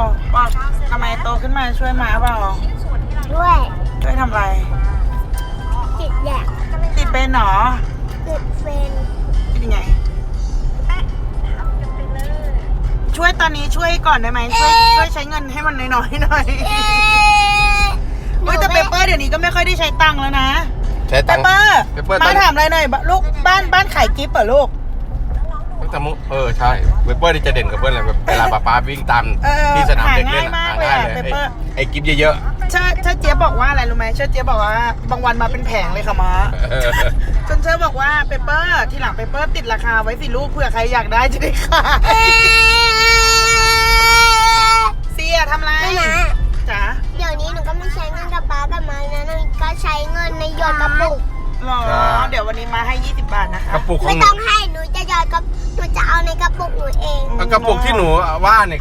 บอกทำไมโตขึ้นมาช่วยหมาเปล่าด้วยช่วยทำอะไร ติดแดกติดเป็นหนอติดเฟนติดยังไงช่วยตอนนี้ช่วยก่อนได้ไหมช่วยช่วยใช้เงินให้มันน้อยๆหน่อยเอ๊ะเฮ้ยแต่เปเปอร์เดี๋ยวนี้ก็ไม่ค่อยได้ใช้ตังค์แล้วนะใช้เปตังค์เปอร์เปเปอร์ตอมานถามอะไรหน่อยบลูกบ้านบ้านขายกิฟต์เหรอลูกตั้ง แต่มุเออใช่เปเปอร์นี่จะเด่นกับเพื่อนเลยแบบเวลาป๊าป๊าวิ่งตามเออที่สนามเด็กเล่นหาง่ายมากหาง่ายเลยอะเลยเปเปอร์ไอ้ไอ้กิฟเยอะเชิดเชิดเจี๊ยบบอกว่าอะไรรู้ไหมเชิดเจี๊ยบบอกว่าบางวันมาเป็นแผงเลยค่ะม้าๆเออจนเชิดบอกว่าเปเปอร์ที่หลังเปเปอร์ติดราคาไว้สิลูกเผื่อใครอยากได้จะได้ขายเอ๊ะเสียทำไรไม่นะจ๋าเดี๋ยวนี้หนูก็ไม่ใช้เงินกับป้ากับมาแล้วหนูก็ใช้เงินในหยอดกระปุก หรอ เดี๋ยววันนี้มาให้ 20 บาทนะคะกระปุกขอไม่งหนูต้องให้ กระปุกที่หนูว่าเนี่ย